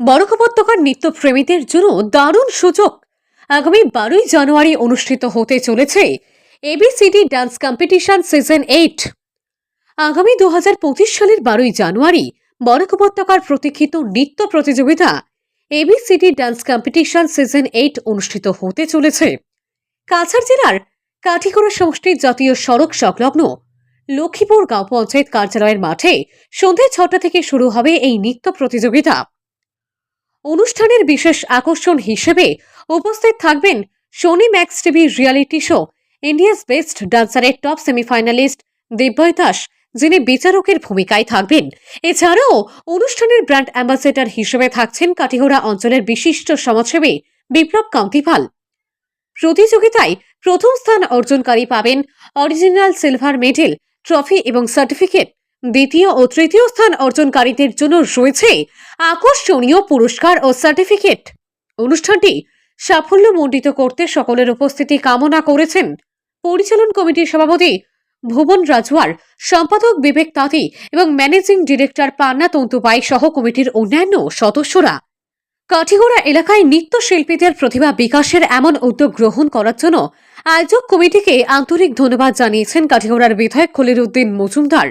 বরক উপত্যকার নৃত্যপ্রেমীদের জন্য দারুণ সুযোগ। আগামী বারোই জানুয়ারি অনুষ্ঠিত হতে চলেছে ABCD dance competition season eight আগামী দুহাজার পঁচিশ সালের বারোই জানুয়ারি বরক উপত্যকার প্রতীক্ষিত নৃত্য প্রতিযোগিতা ABCD dance competition season eight অনুষ্ঠিত হতে চলেছে। কাছাড় জেলার কাঠিগড়া সমষ্টির জাতীয় সড়ক সংলগ্ন লক্ষ্মীপুর গাঁও পঞ্চায়েত কার্যালয়ের মাঠে সন্ধে ছটা থেকে শুরু হবে এই নৃত্য প্রতিযোগিতা। অনুষ্ঠানের বিশেষ আকর্ষণ হিসেবে উপস্থিত থাকবেন Sony Max TV reality show India's best ডান্সারের top semifinalist Dibyoy Das, যিনি বিচারকের ভূমিকায় থাকবেন। এছাড়াও অনুষ্ঠানের ব্র্যান্ড অ্যাম্বাসেডর হিসেবে থাকছেন কাটিগড়া অঞ্চলের বিশিষ্ট সমাজসেবী বিপ্লব কান্তিপাল। প্রতিযোগিতায় প্রথম স্থান অর্জনকারী পাবেন অরিজিনাল সিলভার মেডেল ট্রফি এবং সার্টিফিকেট দ্বিতীয় ও তৃতীয় স্থান অর্জনকারীদের জন্য রয়েছে আকর্ষণীয় পুরস্কার ও সার্টিফিকেট। অনুষ্ঠানটি সাফল্য সাফল্যমণ্ডিত করতে সকলের উপস্থিতি কামনা করেছেন পরিচালন কমিটির সভাপতি ভুবন রাজওয়ার, সম্পাদক বিবেক তাঁতি এবং ম্যানেজিং ডিরেক্টর পান্না তন্তুবাই সহ কমিটির অন্যান্য সদস্যরা। কাঠিগড়া এলাকায় নৃত্যশিল্পীদের প্রতিভা বিকাশের এমন উদ্যোগ গ্রহণ করার জন্য আয়োজক কমিটিকে আন্তরিক ধন্যবাদ জানিয়েছেন কাঠিগড়ার বিধায়ক খলিল উদ্দিন মজুমদার।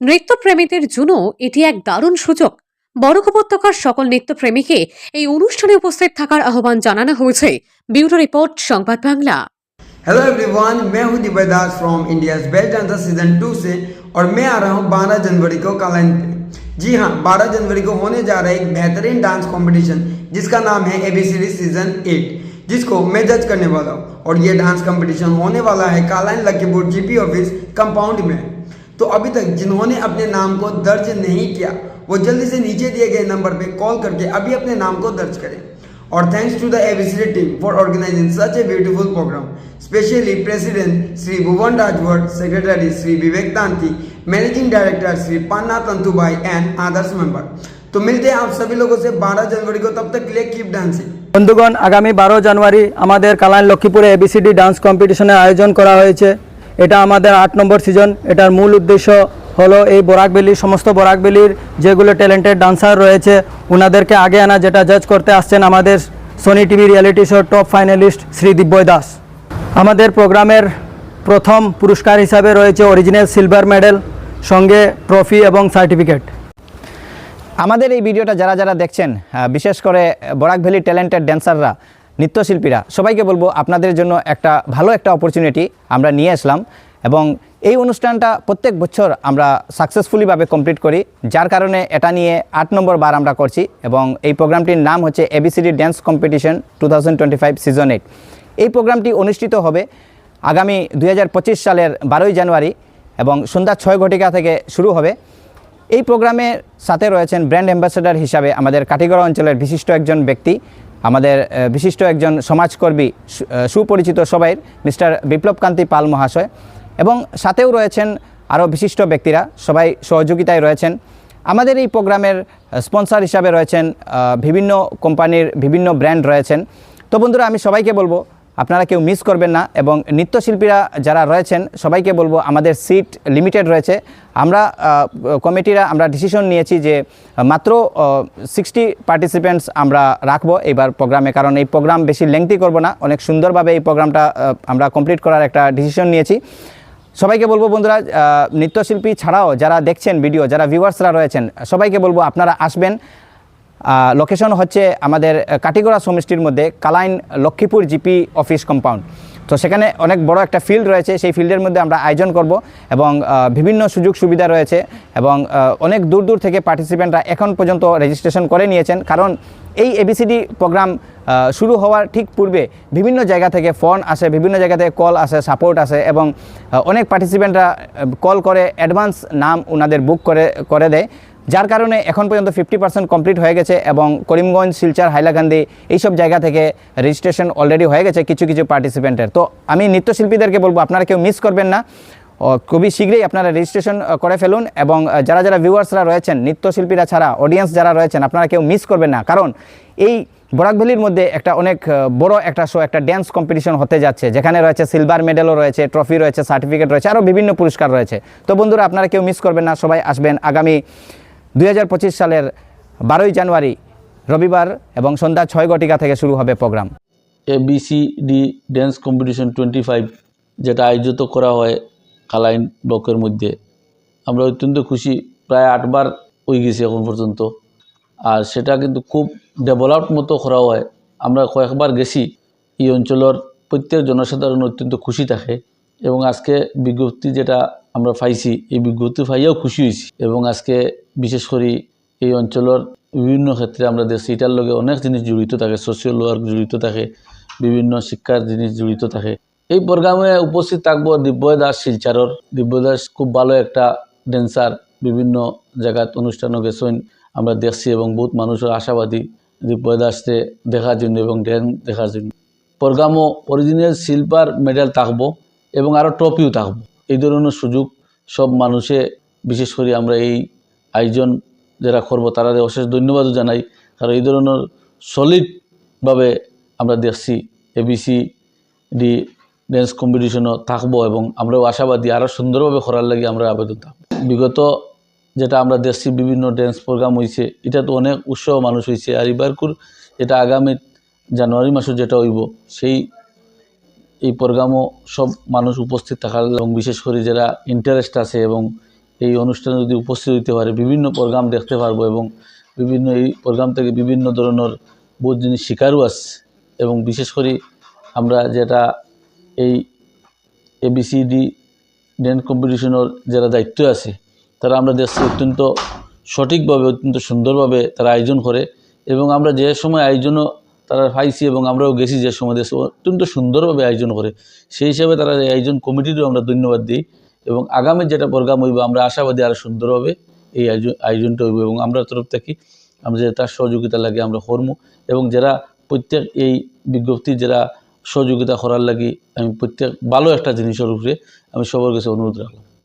নৃত্যপ্রেমীদের জন্য এটি এক দারুণ সুযোগ বরক উপত্যকার সকল নৃত্যপ্রেমীকে এই অনুষ্ঠানে উপস্থিত থাকার আহ্বান জানানো হয়েছে ব্যুরো রিপোর্ট সংবাদ বাংলা हेलो एवरीवन मैं हूं Divya Das from India's best dancer season two से और मैं आ रहा हूं 12 जनवरी को कालाइन पे जी हाँ 12 जनवरी को होने जा रहा है एक बेहतरीन डांस कंपटीशन जिसका नाम है एबीसीडी सीजन 8 जिसको मैं जज करने वाला हूं और ये डांस कंपटीशन होने वाला है Kalain Lakhipur GP office compound में तो अभी तक जिन्होंने अपने नाम को दर्ज नहीं किया वो जल्दी से नीचे दिए गए नंबर पे कॉल करके अभी अपने नाम को दर्ज करें और thanks to the ABCD team for organising such a beautiful programme specially president Shri Bhuvan Rajbhar secretary Shri Vivek Tanti managing director Shri Panna Tantubai and Adarsh member तो मिलते हैं आप सभी लोगों से 12 जनवरी को तब तक के लिए कीप डांसिंग বন্ধুগণ আগামী বারো জানুয়ারি আমাদের কালাইন লক্ষ্মীপুরে এবিসিডি ডান্স কম্পিটিশনের আয়োজন করা হয়েছে এটা আমাদের আট নম্বর সিজন এটার মূল উদ্দেশ্য হলো এই বরাকবেলির সমস্ত বরাকবেলির যেগুলো ট্যালেন্টেড ডান্সার রয়েছে ওনাদেরকে আগে আনা যেটা জাজ করতে আসছেন আমাদের Sony TV reality show top finalist Shri Dibyay Das. আমাদের প্রোগ্রামের প্রথম পুরস্কার হিসাবে রয়েছে অরিজিনাল সিলভার মেডেল সঙ্গে ট্রফি এবং সার্টিফিকেট আমাদের এই ভিডিওটা যারা যারা দেখছেন বিশেষ করে বরাক ভ্যালি ট্যালেন্টেড ড্যান্সাররা নৃত্যশিল্পীরা, সবাইকে বলব আপনাদের জন্য একটা ভালো একটা অপরচুনিটি আমরা নিয়ে আসলাম এবং এই অনুষ্ঠানটা প্রত্যেক বছর আমরা সাকসেসফুলিভাবে কমপ্লিট করি। যার কারণে এটা নিয়ে আট নম্বর বার আমরা করছি এবং এই প্রোগ্রামটির নাম হচ্ছে ABCD dance competition two season eight এই প্রোগ্রামটি অনুষ্ঠিত হবে আগামী দুই হাজার পঁচিশ সালের বারোই জানুয়ারি এবং সন্ধ্যা ছয় ঘটিকা থেকে শুরু হবে। এই প্রোগ্রামের সাথে রয়েছেন ব্র্যান্ড অ্যাম্বাসেডার হিসাবে আমাদের কাটিগড়া অঞ্চলের বিশিষ্ট একজন ব্যক্তি আমাদের বিশিষ্ট একজন সমাজকর্মী সুপরিচিত সবাই, মিস্টার বিপ্লবকান্তি পাল মহাশয়। এবং সাথেও রয়েছেন আরও বিশিষ্ট ব্যক্তিরা, সবাই সহযোগিতায় রয়েছেন। আমাদের এই প্রোগ্রামের স্পন্সার হিসাবে রয়েছেন বিভিন্ন কোম্পানির বিভিন্ন ব্র্যান্ড রয়েছেন। তো বন্ধুরা, আমি সবাইকে বলব আপনারা কেউ মিস করবেন না এবং নৃত্যশিল্পীরা যারা রয়েছেন, সবাইকে বলব আমাদের সিট লিমিটেড রয়েছে। আমরা কমিটিরা আমরা ডিসিশন নিয়েছি যে মাত্র সিক্সটি পার্টিসিপেন্টস আমরা রাখব এইবার প্রোগ্রামে কারণ এই প্রোগ্রাম বেশি লেংথি করব না, অনেক সুন্দরভাবে এই প্রোগ্রামটা আমরা কমপ্লিট করার একটা ডিসিশন নিয়েছি। সবাইকে বলব বন্ধুরা নৃত্যশিল্পী ছাড়াও যারা দেখছেন ভিডিও যারা ভিউয়ার্সরা রয়েছেন, সবাইকে বলব আপনারা আসবেন। লোকেশন হচ্ছে আমাদের কাটিগড়া সমষ্টির মধ্যে Kalain Lakshmipur GP office compound তো সেখানে অনেক বড় একটা ফিল্ড রয়েছে, সেই ফিল্ডের মধ্যে আমরা আয়োজন করব এবং বিভিন্ন সুযোগ সুবিধা রয়েছে এবং অনেক দূর দূর থেকে পার্টিসিপেন্টরা এখন পর্যন্ত রেজিস্ট্রেশন করে নিয়েছেন। কারণ এই এবিসিডি প্রোগ্রাম শুরু হওয়ার ঠিক পূর্বে বিভিন্ন জায়গা থেকে ফোন আসে, বিভিন্ন জায়গা থেকে কল আসে সাপোর্ট আসে এবং অনেক পার্টিসিপেন্টরা কল করে অ্যাডভান্স নাম ওনাদের বুক করে করে দেয়। যার কারণে এখন পর্যন্ত ফিফটি পার্সেন্ট কমপ্লিট হয়ে গেছে এবং করিমগঞ্জ, শিলচার, হাইলাকান্দি এইসব জায়গা থেকে রেজিস্ট্রেশন অলরেডি হয়ে গেছে কিছু কিছু পার্টিসিপেন্টের তো আমি নৃত্যশিল্পীদেরকে বলব, আপনারা কেউ মিস করবেন না। খুবই শীঘ্রই আপনারা রেজিস্ট্রেশন করে ফেলুন এবং যারা যারা ভিউয়ার্সরা রয়েছেন, নৃত্যশিল্পীরা ছাড়া অডিয়েন্স যারা রয়েছেন, আপনারা কেউ মিস করবেন না। কারণ এই বরাক ভ্যালির মধ্যে একটা অনেক বড় একটা শো একটা ড্যান্স কম্পিটিশন হতে যাচ্ছে, যেখানে রয়েছে সিলভার মেডেলও রয়েছে ট্রফি রয়েছে সার্টিফিকেট রয়েছে আরও বিভিন্ন পুরস্কার রয়েছে। তো বন্ধুরা, আপনারা কেউ মিস করবেন না, সবাই আসবেন আগামী দুই হাজার পঁচিশ সালের বারোই জানুয়ারি রবিবার এবং সন্ধ্যা ছয় ঘটিকা থেকে শুরু হবে প্রোগ্রাম। এ ABCD dance competition twenty five যেটা আয়োজিত করা হয় কালাইন ব্লকের মধ্যে। আমরা অত্যন্ত খুশি, প্রায় আটবার হয়ে গেছি এখন পর্যন্ত। আর সেটা কিন্তু খুব ডেভেলপ মতো করা হয়। আমরা কয়েকবার গেছি, এই অঞ্চলের প্রত্যেক জনসাধারণ অত্যন্ত খুশি থাকে। এবং আজকে বিজ্ঞপ্তি যেটা আমরা পাইছি, এই বিজ্ঞপ্তি পাইয়াও খুশি হয়েছি এবং আজকে বিশেষ করে এই অঞ্চলের বিভিন্ন ক্ষেত্রে আমরা দেখছি, এটার লগে অনেক জিনিস জড়িত থাকে সোশিয়াল ওয়ার্ক জড়িত থাকে, বিভিন্ন শিক্ষার জিনিস জড়িত থাকে। এই প্রোগ্রামে উপস্থিত থাকব দিব্যয় দাস শিলচারর। দিব্যয় দাস খুব ভালো একটা ড্যান্সার বিভিন্ন জায়গাত অনুষ্ঠানও গেছেন, আমরা দেখছি এবং বহুত মানুষের আশাবাদী দিব্যয় দাসকে দেখার জন্য এবং ড্যান্স দেখার জন্য। প্রোগ্রামও অরিজিনাল শিল্পার মেডেল থাকব এবং আরও ট্রফিও থাকব। এই ধরনের সুযোগ সব মানুষে, বিশেষ করে আমরা এই আয়োজন যারা করব তারা অশেষ ধন্যবাদও জানাই। কারণ এই ধরনের সলিডভাবে আমরা দেখছি এবিসি ডি ড্যান্স কম্পিটিশনও থাকব এবং আমরাও আশাবাদী আরও সুন্দরভাবে করার লাগে আমরা আবেদন থাকব। বিগত যেটা আমরা দেখছি বিভিন্ন ড্যান্স প্রোগ্রাম হয়েছে এটা তো অনেক উৎসাহ মানুষ হয়েছে আর এবারকুর যেটা আগামী জানুয়ারি মাসে যেটা হইব, সেই এই প্রোগ্রামও সব মানুষ উপস্থিত থাকার এবং বিশেষ করে যারা ইন্টারেস্ট আছে এবং এই অনুষ্ঠানে যদি উপস্থিত হইতে পারে, বিভিন্ন প্রোগ্রাম দেখতে পারব এবং বিভিন্ন এই প্রোগ্রাম থেকে বিভিন্ন ধরনের বহুত জিনিস শিকারও আছে। এবং বিশেষ করে আমরা যেটা এই এবিসিডি ড্যান্স কম্পিটিশনের যারা দায়িত্ব আছে, তারা আমরা দেখছি অত্যন্ত সঠিকভাবে, অত্যন্ত সুন্দরভাবে তারা আয়োজন করে এবং আমরা যে সময় আয়োজনও তারা পাইছি এবং আমরাও গেছি যে সময় দেশে অত্যন্ত সুন্দরভাবে আয়োজন করে, সেই হিসাবে তারা এই আয়োজন কমিটিরও আমরা ধন্যবাদ দিই এবং আগামী যেটা প্রোগ্রাম হইব, আমরা আশাবাদী আরও সুন্দরভাবে এই আয়োজন আয়োজনটা হইব এবং আমরা তরফ থেকে আমরা যে তার সহযোগিতা লাগে আমরা করব এবং যারা প্রত্যেক এই বিজ্ঞপ্তি যারা সহযোগিতা করার লাগে, আমি প্রত্যেক ভালো একটা জিনিসের উপরে আমি সবার কাছে অনুরোধ রাখলাম।